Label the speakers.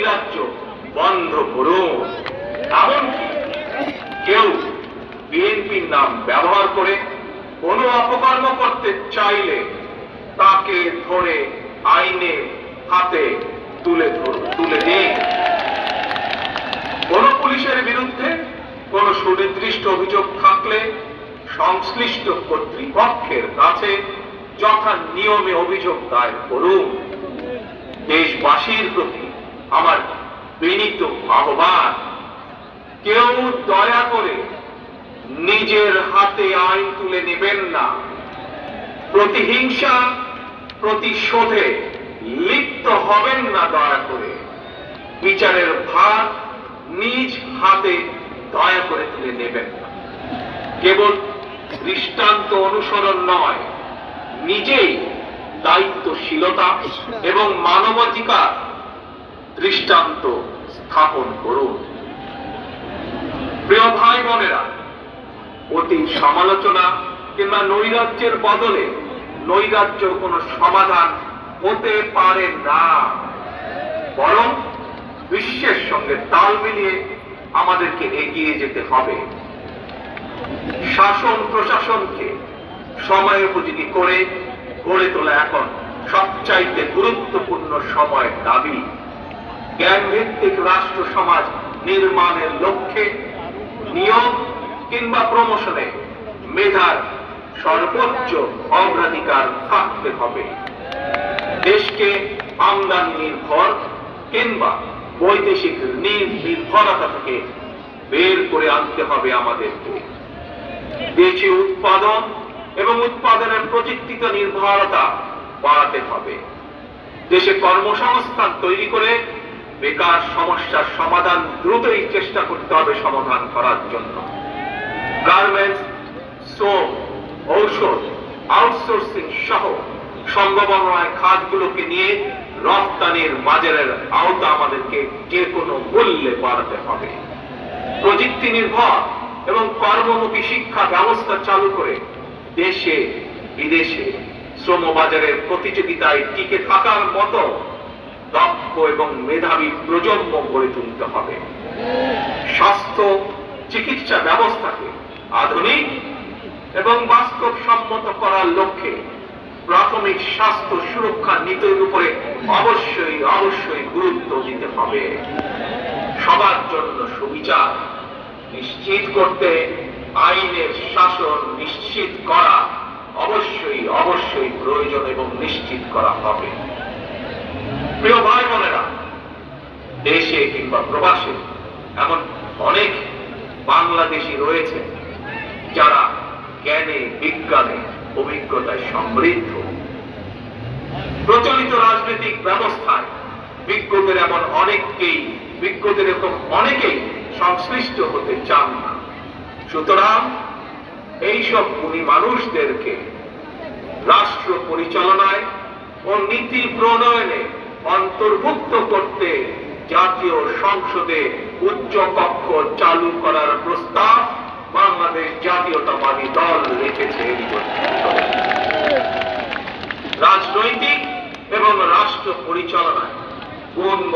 Speaker 1: নৈরাজ্য বন্ধ করুন এমনকি কেউ বিএনপির নাম ব্যবহার করে কোনো অপকর্ম করতে চাইলে তাকে ধরে আইনে হাতে তুলে তুলে দিন কোন পুলিশের বিরুদ্ধে কোন সুনির্দিষ্ট অভিযোগ থাকলে সংশ্লিষ্ট কর্তৃপক্ষের কাছে যথা নিয়মে অভিযোগ দায়ের করুন। দেশবাসীর প্রতি আমার বিনীত আহ্বান। কেউ দয়া করে নিজের হাতে আইন তুলে নেবেন না। প্রতিহিংসা, প্রতিশোধে লিপ্ত হবেন না দয়া করে। বিচারের ভার নিজ হাতে দয়া করে তুলে নেবেন না। কেবল দৃষ্টান্ত অনুসরণ নয়, নিজেই দায়িত্বশীলতা এবং মানবাধিকার দৃষ্টান্ত স্থাপন করুন। প্রিয় ভাই বোনেরা, অতি সমালোচনা কিংবা নৈরাজ্যের বদলে নৈরাজ্য কোনো সমাধান হতে পারে না। বরং বিশ্বের সঙ্গে তাল মিলিয়ে আমাদেরকে এগিয়ে যেতে হবে। শাসন প্রশাসনকে সময় উপযোগী করে গড়ে তোলা এখন সবচাইতে গুরুত্বপূর্ণ সময়ের দাবি। জ্ঞান ভিত্তিক রাষ্ট্র সমাজ নির্মাণের লক্ষ্যে, নিয়োগ কিংবা প্রমোশনে মেধার সর্বোচ্চ অগ্রাধিকার থাকতে হবে। দেশকে আমদানি নির্ভর কিংবা বৈদেশিক নির্ভরতা থেকে বের করে আনতে হবে আমাদেরকে। দেশে উৎপাদন এবং উৎপাদনের প্রযুক্তিতে নির্ভরতা বাড়াতে হবে। দেশে কর্মসংস্থান তৈরি করে বেকার সমস্যার সমাধান দ্রুতই চেষ্টা করতে হবে সমাধান করার জন্য। গার্মেন্টস, শ্রম, ঔষধ, আউটসোর্সিং সহ সম্ভাবনায় খাতগুলোকে নিয়ে রপ্তানির বাজারের আওতা আমাদেরকে যে কোনো মূল্যে বাড়াতে হবে। প্রযুক্তি নির্ভর এবং কর্মমুখী শিক্ষা ব্যবস্থা চালু করে দেশে বিদেশে শ্রমবাজারের প্রতিযোগিতায় টিকে থাকার মতো দক্ষ এবং মেধাবী প্রজন্ম গড়ে তুলতে হবে। স্বাস্থ্য, চিকিৎসা ব্যবস্থাকে আধুনিক এবং বাস্তবসম্মত করার লক্ষ্যে প্রাথমিক স্বাস্থ্য সুরক্ষা নীতির উপরে অবশ্যই অবশ্যই গুরুত্ব দিতে হবে। সবার জন্য সুবিচার নিশ্চিত করতে, আইনের শাসন নিশ্চিত করা অবশ্যই অবশ্যই প্রয়োজন এবং নিশ্চিত করা হবে প্রিয় ভাই বোনেরা দেশে কিংবা প্রবাসে, এমন অনেক বাংলাদেশি রয়েছে যারা জ্ঞানে, বিজ্ঞানে, অভিজ্ঞতায় সমৃদ্ধ। প্রচলিত রাজনৈতিক ব্যবস্থায় বিজ্ঞদের এমন অনেককেই, বিজ্ঞদের এরকম অনেকেই সংশ্লিষ্ট হতে চান না। সুতরাং এইসব গুণী মানুষদেরকে রাষ্ট্র পরিচালনায় ও নীতি প্রণয়নে অন্তর্ভুক্ত করতে জাতীয় সংসদে উচ্চ কক্ষ চালু করার প্রস্তাব বাংলাদেশ জাতীয়তাবাদী দল রেখেছে রাজনৈতিক এবং রাষ্ট্র পরিচালনায় গুণগত